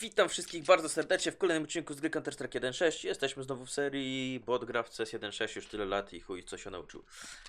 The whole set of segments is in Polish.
Witam wszystkich bardzo serdecznie w kolejnym odcinku z gry Counter-Strike 1.6. Jesteśmy znowu w serii, bot gra w CS 1.6 już tyle lat i chuj, co się nauczył.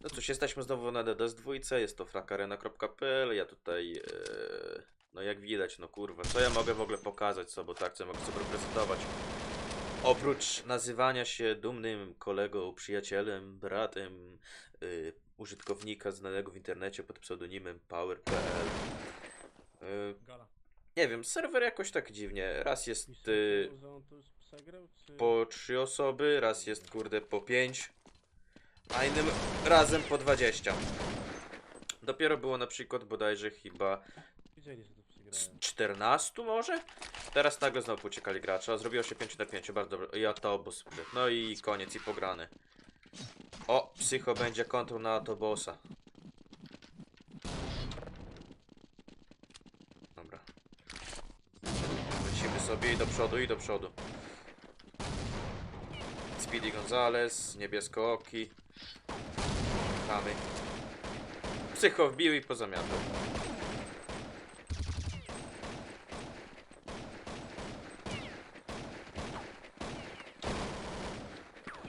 No cóż, jesteśmy znowu na DDS2, jest to frakarena.pl, ja tutaj, e, no jak widać, no kurwa, co ja mogę w ogóle pokazać, co, bo tak, co ja mogę sobie prezentować. Oprócz nazywania się dumnym kolegą, przyjacielem, bratem y, użytkownika znanego w internecie pod pseudonimem Power.pl. Y, Gala. Nie wiem, serwer jakoś tak dziwnie. Raz jest y, po trzy osoby, raz jest kurde po pięć, a innym razem po 20. Dopiero było na przykład bodajże chyba Widzieli, że tu z przegrałem. 14 może? Teraz nagle znowu uciekali gracze, zrobiło się 5 na 5, bardzo dobrze. I autobus. No i koniec, i pograny. O, psycho będzie kontrą na autobosa. Dobra. Lecimy sobie i do przodu, i do przodu. Speedy Gonzales, niebieskooki. Chamy. Psycho wbił i pozamiatał.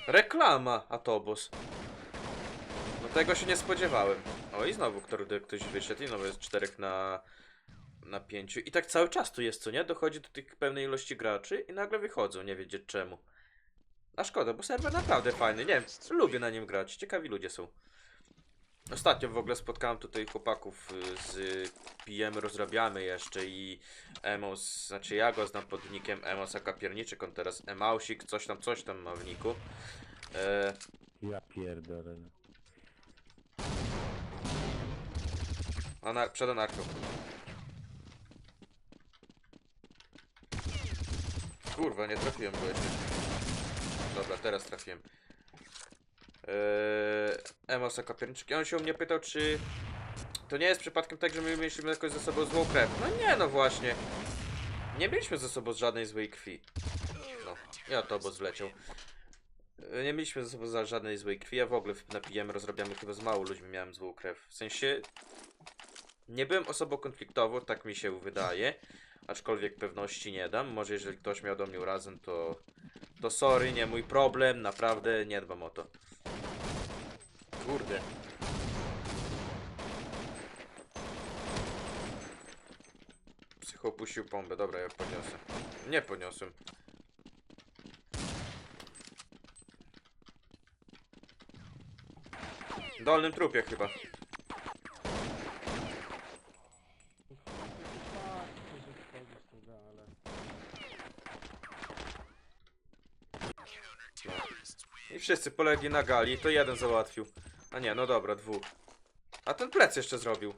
Reklama, autobus. No tego się nie spodziewałem. O i znowu który, ktoś wyszedł i znowu jest czterech na, na pięciu. I tak cały czas tu jest, co nie? Dochodzi do tych pełnej ilości graczy i nagle wychodzą, nie wiedzieć czemu. A szkoda, bo serwer naprawdę fajny, nie wiem, lubię na nim grać, ciekawi ludzie są. Ostatnio w ogóle spotkałem tutaj chłopaków y, z PM rozrabiamy jeszcze i Emos, znaczy ja go znam pod nickiem Emosa Kapierniczek, on teraz Emausik, coś tam, coś tam ma w niku. E, Ja pierdolę. no. Anar przed anarką. Kurwa, nie trafiłem go jeszcze. Dobra, teraz trafiłem. Eee, Emosa on się u mnie pytał, czy to nie jest przypadkiem tak, że my mieliśmy jakoś ze sobą złą krew. No nie, no właśnie. Nie mieliśmy ze sobą żadnej złej krwi. No, ja to bo zleciał. E, Nie mieliśmy ze sobą żadnej złej krwi. Ja w ogóle w- na PM rozrabiamy chyba z mało ludźmi miałem złą krew. W sensie nie byłem osobą konfliktową, tak mi się wydaje. Aczkolwiek pewności nie dam. Może jeżeli ktoś miał do mnie urazem, to. To sorry, nie mój problem. Naprawdę nie dbam o to. Kurde. Psycho puścił bombę. Dobra, ja podniosę. Nie podniosłem. W dolnym trupie chyba. Tak, że wchodzisz tu, da, ale... I wszyscy polegli na gali, to jeden załatwił. A nie, no dobra, dwóch. A ten plec jeszcze zrobił.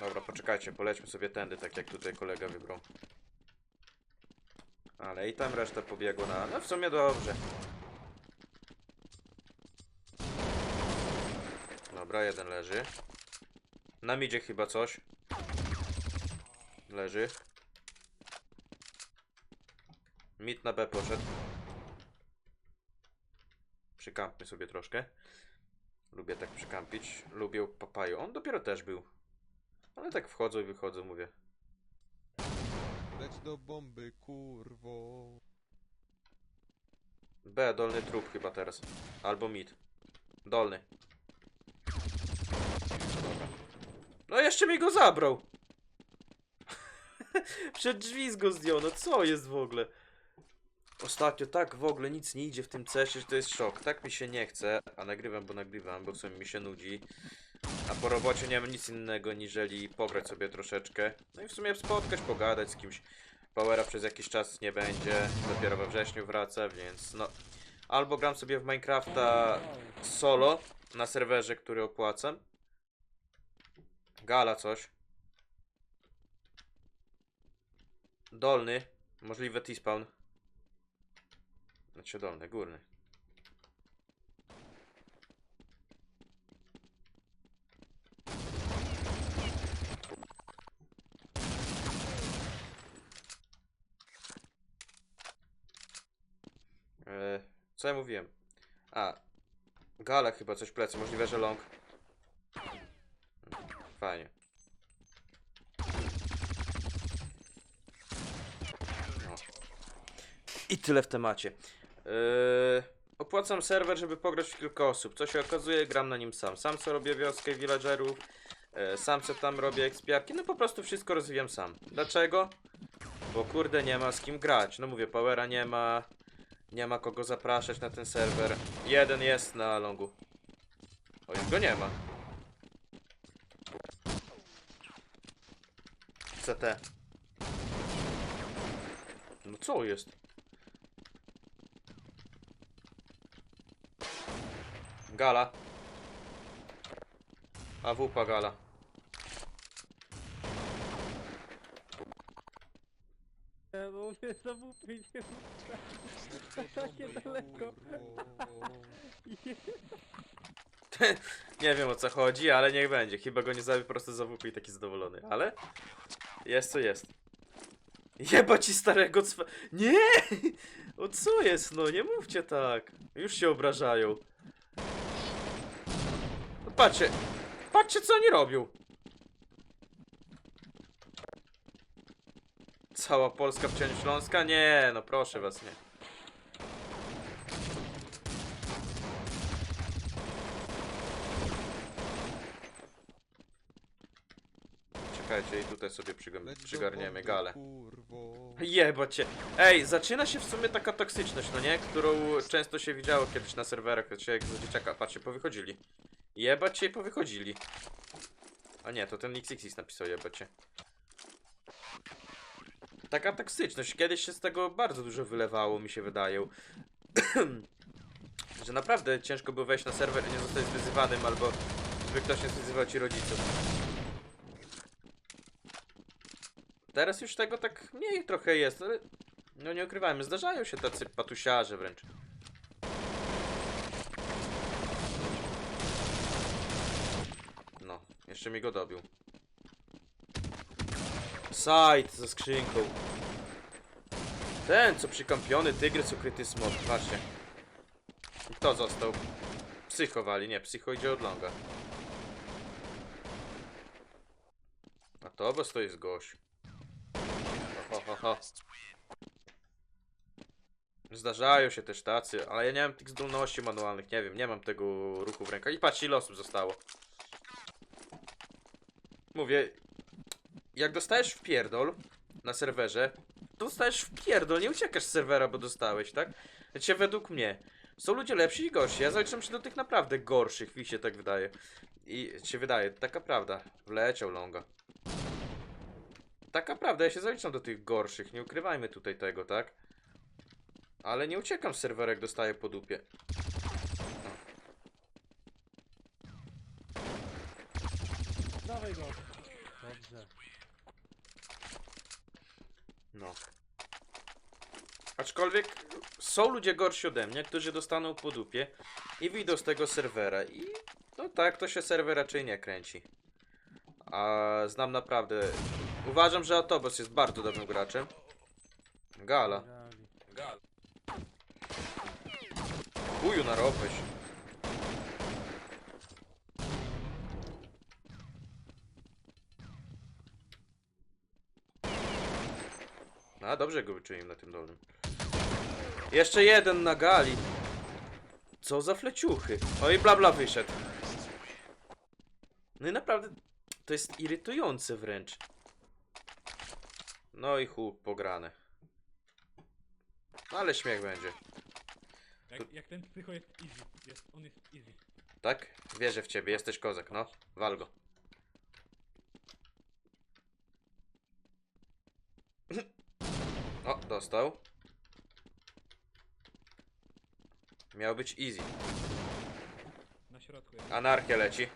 Dobra, poczekajcie, polećmy sobie tędy, tak jak tutaj kolega wybrał. Ale i tam reszta pobiegła na... No w sumie dobrze. Dobra, jeden leży. Nam idzie chyba coś. Leży. Mit na B poszedł. Przykampmy sobie troszkę. Lubię tak przykampić. Lubię papaju. On dopiero też był. Ale tak wchodzą i wychodzą, mówię. Leć do bomby, kurwo. B, dolny trup chyba teraz. Albo mid. Dolny. No jeszcze mi go zabrał! Przed drzwi go zdjął, no co jest w ogóle? Ostatnio tak w ogóle nic nie idzie w tym cesie, że to jest szok. Tak mi się nie chce, a nagrywam, bo nagrywam, bo w sumie mi się nudzi. A po robocie nie mam nic innego, niżeli pograć sobie troszeczkę. No i w sumie spotkać, pogadać z kimś. Powera przez jakiś czas nie będzie, dopiero we wrześniu wraca, więc no... Albo gram sobie w Minecrafta solo na serwerze, który opłacam. Gala coś. Dolny. Możliwe T-spawn. Znaczy dolny, górny. Eee, co ja mówiłem? A, Gala chyba coś plecy, możliwe, że long. Fajnie. No. I tyle w temacie. Yy, opłacam serwer, żeby pograć w kilka osób. Co się okazuje, gram na nim sam. Sam co robię wioskę villagerów, yy, sam co tam robię ekspiarki, no po prostu wszystko rozwijam sam. Dlaczego? Bo kurde nie ma z kim grać. No mówię, Powera nie ma, nie ma kogo zapraszać na ten serwer. Jeden jest na longu. O, już go nie ma. CT. No co jest? Gala. AWP gala. E, bo mnie zawupić nie Takie daleko. Nie wiem o co chodzi, ale niech będzie. Chyba go nie zabił po prostu za WP i taki zadowolony. Ale jest co jest. Jeba ci starego cwa... Nie! O co jest? No nie mówcie tak. Już się obrażają. Patrzcie. Patrzcie co oni robią. Cała Polska w cieniu Śląska? Nie, no proszę was, nie. Czekajcie i tutaj sobie przygarniemy galę. Kurwo. Jebocie. Ej, zaczyna się w sumie taka toksyczność, no nie? Którą często się widziało kiedyś na serwerach, jak się jak za dzieciaka, patrzcie, powychodzili. Jebać się powychodzili. A nie, to ten XXX napisał jebacie. Taka toksyczność, kiedyś się z tego bardzo dużo wylewało, mi się wydaje. Że naprawdę ciężko było wejść na serwer i nie zostać wyzywanym, albo żeby ktoś nie wyzywał ci rodziców. Teraz już tego tak mniej trochę jest, ale no nie ukrywajmy, zdarzają się tacy patusiarze wręcz. No, jeszcze mi go dobił. Side ze skrzynką. Ten, co przykampiony tygrys ukryty smok, patrzcie. I to został. Psychowali, nie, psycho idzie od longa. A to, bo to jest gość. Ho, ho, ho. Zdarzają się też tacy, ale ja nie mam tych zdolności manualnych, nie wiem, nie mam tego ruchu w rękach. I patrz ile osób zostało. Mówię, jak dostajesz w pierdol na serwerze, to dostajesz w pierdol, nie uciekasz z serwera, bo dostałeś, tak? Znaczy według mnie. Są ludzie lepsi i gorsi, ja zaliczam się do tych naprawdę gorszych, mi się tak wydaje. I się wydaje, taka prawda. Wleciał longa. Taka prawda, ja się zaliczam do tych gorszych, nie ukrywajmy tutaj tego, tak? Ale nie uciekam z serwera, jak dostaję po dupie. Dawaj go. Dobrze. No. Aczkolwiek są ludzie gorsi ode mnie, którzy dostaną po dupie i wyjdą z tego serwera i no tak, to się serwer raczej nie kręci. A znam naprawdę... Uważam, że Autobus jest bardzo dobrym graczem. Gala. Gali. Chuju na ropę się. A, dobrze go wyczułem na tym dolnym. Jeszcze jeden na gali. Co za fleciuchy. O i bla bla wyszedł. No i naprawdę, to jest irytujące wręcz. No i chuj, pograne. No ale śmiech będzie. Jak, jak ten psycho jest easy, jest, on jest easy. Tak? Wierzę w ciebie, jesteś kozak, no. Wal go. O, dostał. Miał być easy. Na środku jest. Anarchia leci.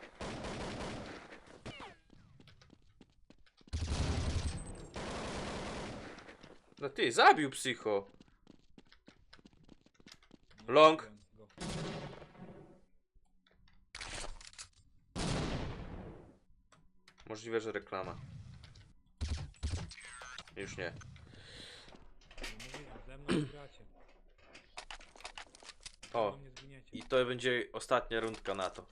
No ty, zabił psycho. No, Long. go. Możliwe, że reklama. Już nie. No ze mną gracie. O, nie zginiecie. I to będzie ostatnia rundka na to.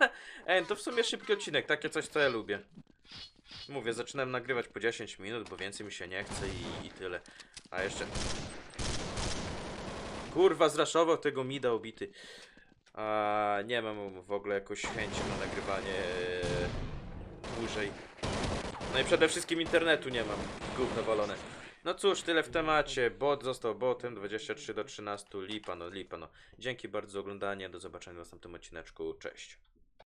Ej, to w sumie szybki odcinek, takie coś co ja lubię. Mówię, zaczynam nagrywać po 10 minut, bo więcej mi się nie chce i, i tyle. A jeszcze... Kurwa, zraszował tego mida ubity. A nie mam w ogóle jakoś chęci na nagrywanie e, dłużej. No i przede wszystkim internetu nie mam. Gówno walone. No cóż, tyle w temacie. Bot został botem 23 do 13. Lipa no, lipa no. Dzięki bardzo za oglądanie. Do zobaczenia w następnym odcineczku. Cześć.